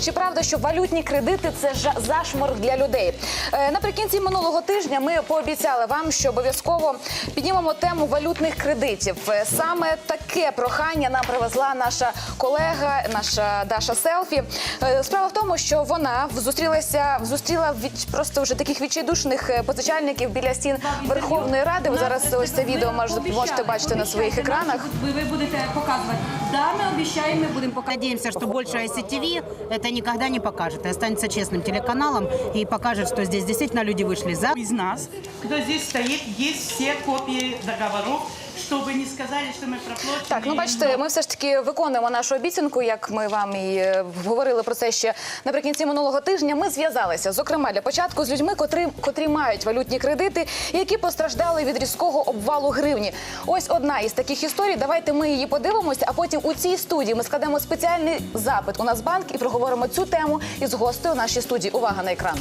Чи правда, що валютні кредити це жа- зашморг для людей? Е, Наприкінці минулого тижня ми пообіцяли вам, що обов'язково піднімемо тему валютних кредитів. Е, Саме таке прохання нам привезла наша колега, наша Даша Селфі. Е, Справа в тому, що вона зустрілася, зустріла від просто вже таких відчайдушних позичальників біля стін Верховної Ради. Ви зараз ось це відео можете, можете бачити на своїх екранах. Ви, ви будете показувати. Да, ми обіцяємо, ми будемо показувати. Надеемся, что больше ICTV это никогда не покажет и останется честным телеканалом и покажет, что здесь действительно люди вышли за. из нас, кто здесь стоит, есть все копии договоров, чтобы не сказали, что мы проплачены. Так, ну бачите, ми все ж таки виконуємо нашу обіцянку, як ми вам і е, говорили про це ще наприкінці минулого тижня. Ми зв'язалися, зокрема, для початку з людьми, котрі, котрі мають валютні кредити, які постраждали від різкого обвалу гривні. Ось одна із таких історій. Давайте ми її подивимося, а потім у цій студії ми складемо спеціальний запит у Нацбанк і проговоримо цю тему із гостею у нашій студії. Увага на екран.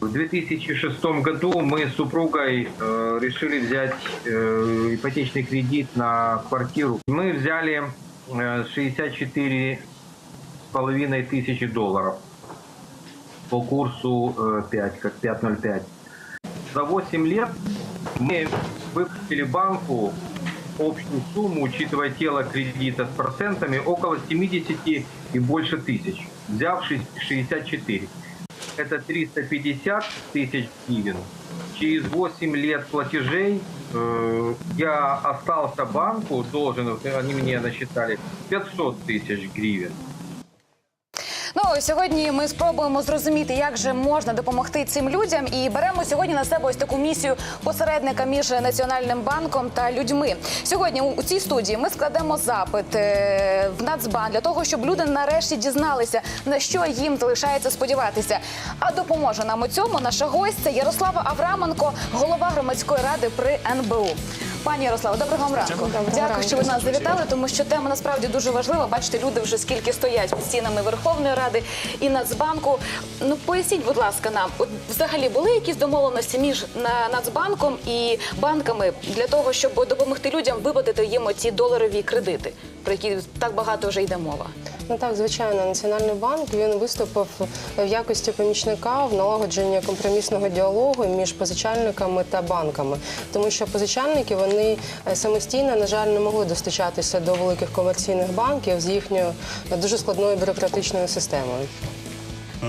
В 2006 году мы с супругой э, решили взять э, ипотечный кредит на квартиру. Мы взяли э, 64 с половиной тысячи долларов по курсу э, 5, как 5.05. За 8 лет мы выплатили банку общую сумму, учитывая тело кредита с процентами, около 70 и больше тысяч, взявшись 64 это 350 тысяч гривен. Через 8 лет платежей э, я остался банку должен, они мне насчитали 500 тысяч гривен. Ну сьогодні ми спробуємо зрозуміти, як же можна допомогти цим людям, і беремо сьогодні на себе ось таку місію посередника між національним банком та людьми. Сьогодні у цій студії ми складемо запит е, в Нацбанк для того, щоб люди нарешті дізналися на що їм залишається сподіватися. А допоможе нам у цьому наша гостя Ярослава Авраменко, голова громадської ради при НБУ. Пані Ярославе, доброго вам ранку. Дякую, що ви нас завітали, тому що тема насправді дуже важлива. Бачите, люди вже скільки стоять під стінами Верховної Ради і Нацбанку. Ну поясніть, будь ласка, нам от взагалі були якісь домовленості між Нацбанком і банками для того, щоб допомогти людям виплатити їм ці доларові кредити, про які так багато вже йде мова. Ну так, звичайно, Національний банк він виступив в якості помічника в налагодженні компромісного діалогу між позичальниками та банками, тому що позичальники вони е, самостійно, на жаль, не могли достачатися до великих комерційних банків з їхньою дуже складною бюрократичною системою.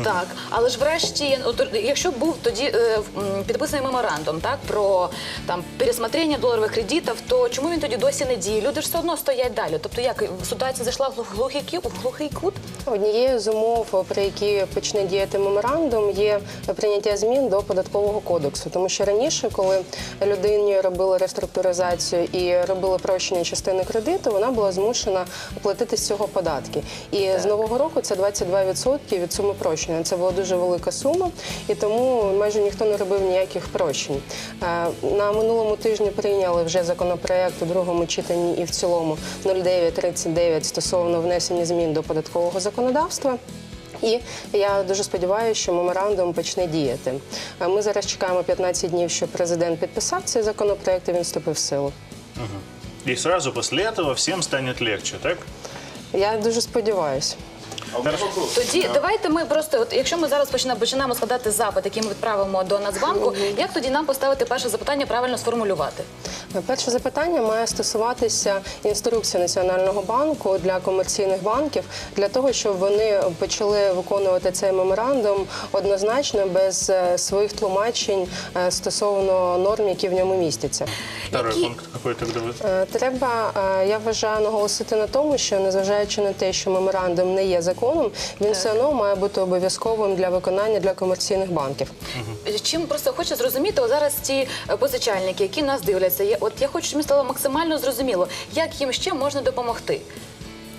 Так, але ж врешті, от, якщо був тоді е, підписаний меморандум, так про там пересмотрення доларових кредитів, то чому він тоді досі не діє? Люди ж все одно стоять далі. Тобто, як ситуація зайшла в глухий в глухий кут? Однією з умов, при які почне діяти меморандум, є прийняття змін до податкового кодексу. Тому що раніше, коли людині робили реструктуризацію і робили прощення частини кредиту, вона була змушена платити з цього податки. І з нового року це 22% від суми прощення. Це була дуже велика сума, і тому майже ніхто не робив ніяких прощень. Е, На минулому тижні прийняли вже законопроект у другому читанні і в цілому 0939 стосовно внесення змін до податкового законодавства. І я дуже сподіваюся, що меморандум почне діяти. Ми зараз чекаємо 15 днів, щоб президент підписав цей законопроект і він вступив в силу. И сразу после этого всем станет легче, так? Я дуже сподіваюся. Тоді давайте ми просто, от якщо ми зараз починаємо, починаємо складати запит, який ми відправимо до Нацбанку, як тоді нам поставити перше запитання, правильно сформулювати? Перше запитання має стосуватися інструкції Національного банку для комерційних банків для того, щоб вони почали виконувати цей меморандум однозначно без е, своїх тлумачень е, стосовно норм, які в ньому містяться. Второй Які- пункт какой тогда вы? Е, Треба, я вважаю, наголосити на тому, що незважаючи на те, що меморандум не є законом, він все одно має бути обов'язковим для виконання для комерційних банків. Чим просто хочу зрозуміти, зараз ті позичальники, які нас дивляться, є, от я хочу, щоб мені стало максимально зрозуміло, як їм ще можна допомогти.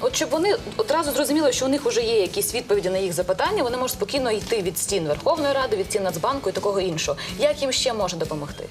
От щоб вони одразу зрозуміли, що у них вже є якісь відповіді на їх запитання, вони можуть спокійно йти від стін Верховної Ради, від стін Нацбанку і такого іншого. Як їм ще можна допомогти?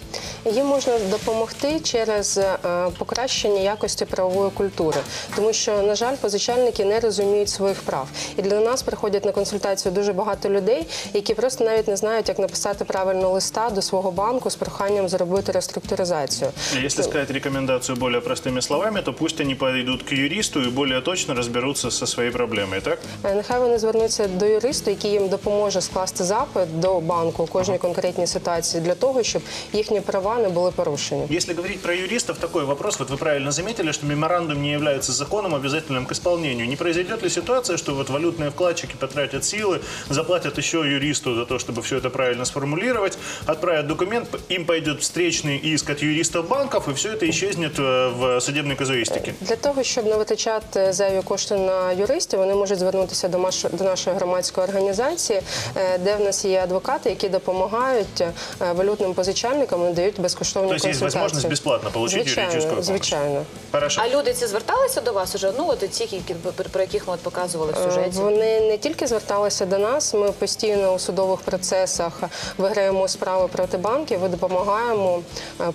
Їм можна допомогти через е, покращення якості правової культури, тому що, на жаль, позичальники не розуміють своїх прав. І для нас приходять на консультацію дуже багато людей, які просто навіть не знають, як написати правильно листа до свого банку з проханням зробити реструктуризацію. Если сказать рекомендацию более простыми словами, то пусть они пойдут к юристу и более точно точно разберутся со своей проблемой, так? Е, Нехай вони звернуться до юриста, який їм допоможе скласти запит до банку у кожній конкретній ситуації для того, щоб їхні права не були порушені. Если говорить про юристов, такой вопрос. Вот вы правильно заметили, что меморандум не является законом, обязательным к исполнению. Не произойдет ли ситуация, что вот валютные вкладчики потратят силы, заплатят еще юристу за то, чтобы все это правильно сформулировать, отправят документ, им пойдет встречный иск от юристов банков, и все это исчезнет э, в судебной казуистике? Для того, щоб не витрачати зайві кошти на юристів, вони можуть звернутися до, маш- до нашої громадської організації, е, де в нас є адвокати, які допомагають е, валютним позичальникам і дають безкоштовні То есть есть консультації. возможность бесплатно получить звичайно, юридическую помощь? Звичайно. Хорошо. А люди ці зверталися до вас уже? Ну от ті, які про яких ми от показували в Е, сюжеті. Вони не тільки зверталися до нас, ми постійно у судових процесах виграємо справи проти банків і допомагаємо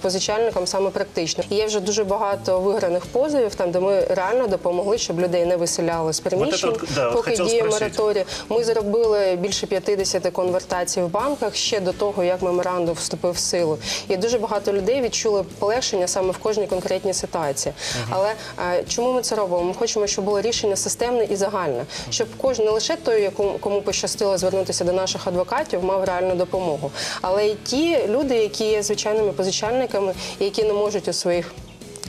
позичальникам саме практично. Є вже дуже багато виграних позовів, там де ми реально допомогли, щоб людей не виселяли з приміщень, от, да, поки діє мораторій. Ми зробили більше 50 конвертацій в банках ще до того, як меморандум вступив в силу. І дуже багато людей відчули полегшення саме в кожній конкретній ситуації. Але е, чому ми це робимо? Ми хочемо, щоб було рішення системне і загальне, щоб кожен не лише той, якому кому пощастило звернутися до наших адвокатів, мав реальну допомогу, але й ті люди, які є звичайними позичальниками, які не можуть у своїх.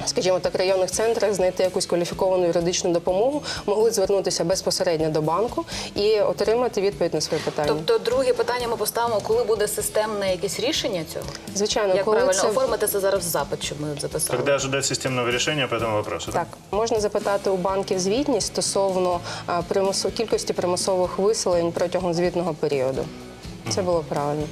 Скажімо так, районних центрах знайти якусь кваліфіковану юридичну допомогу, могли звернутися безпосередньо до банку і отримати відповідь на свої питання. Тобто, друге питання ми поставимо, коли буде системне якесь рішення цього? Звичайно, Як коли правильно це оформити це зараз в запит, щоб ми записали? Когда ожидать системного решения по этому вопросу? да? так, можна запитати у банків звітність стосовно а, примусу кількості примусових виселень протягом звітного періоду. Це було правильно.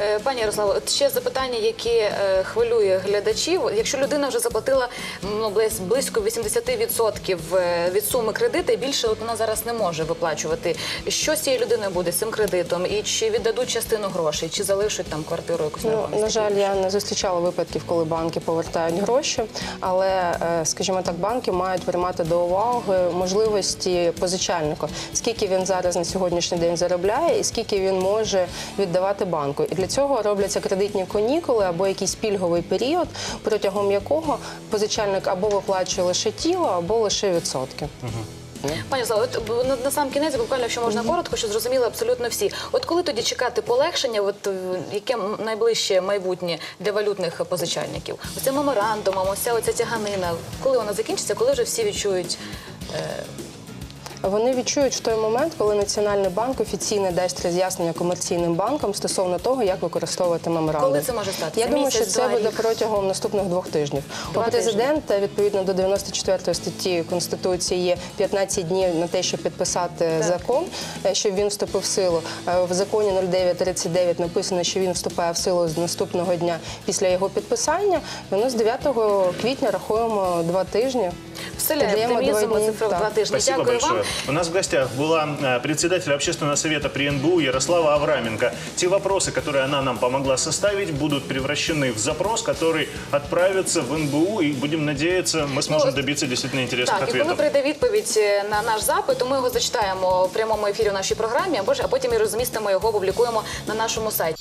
Е, Пані Ярославо, ще запитання, яке хвилює глядачів. Якщо людина вже заплатила ну, близько 80% е, від суми кредиту, і більше от вона зараз не може виплачувати. Що з цією людиною буде з цим кредитом? І чи віддадуть частину грошей, чи залишать там квартиру якусь Ну, на жаль, я не зустрічала випадків, коли банки повертають гроші, але, е, скажімо так, банки мають приймати до уваги можливості позичальника, скільки він зараз на сьогоднішній день заробляє і скільки він може віддавати банку. І для цього робляться кредитні канікули або якийсь пільговий період, протягом якого позичальник або виплачує лише тіло, або лише відсотки. Пані Слава, от на, на сам кінець, буквально, якщо можна коротко, що зрозуміли абсолютно всі. От коли тоді чекати полегшення, от е, яке найближче майбутнє для валютних позичальників? Оце меморандумом, оця оця тяганина. Коли вона закінчиться, коли вже всі відчують Вони відчують в той момент, коли Національний банк офіційно дасть роз'яснення комерційним банкам стосовно того, як використовувати меморандум. Коли це може статися? Я думаю, що це буде протягом наступних двох тижнів. У президента відповідно до 94 статті конституції є 15 днів на те, щоб підписати закон, е, щоб він вступив в силу. Е, В законі 0939 написано, що він вступає в силу з наступного дня після його підписання. Ми з 9 квітня рахуємо два тижні. вселяє Додаємо оптимізм два дні. цифру Так. два тижні. Спасибо Дякую большое. вам. У нас в гостях была э, председатель общественного совета при НБУ Ярослава Авраменко. Те вопросы, которые она нам помогла составить, будут превращены в запрос, который отправится в НБУ, и будем надеяться, мы сможем Ну, добиться действительно интересных Так, і коли ответов. прийде відповідь е, на наш запит, то ми його зачитаємо в прямому ефірі в нашій програмі, або ж а потім і розмістимо його, опублікуємо на нашому сайті.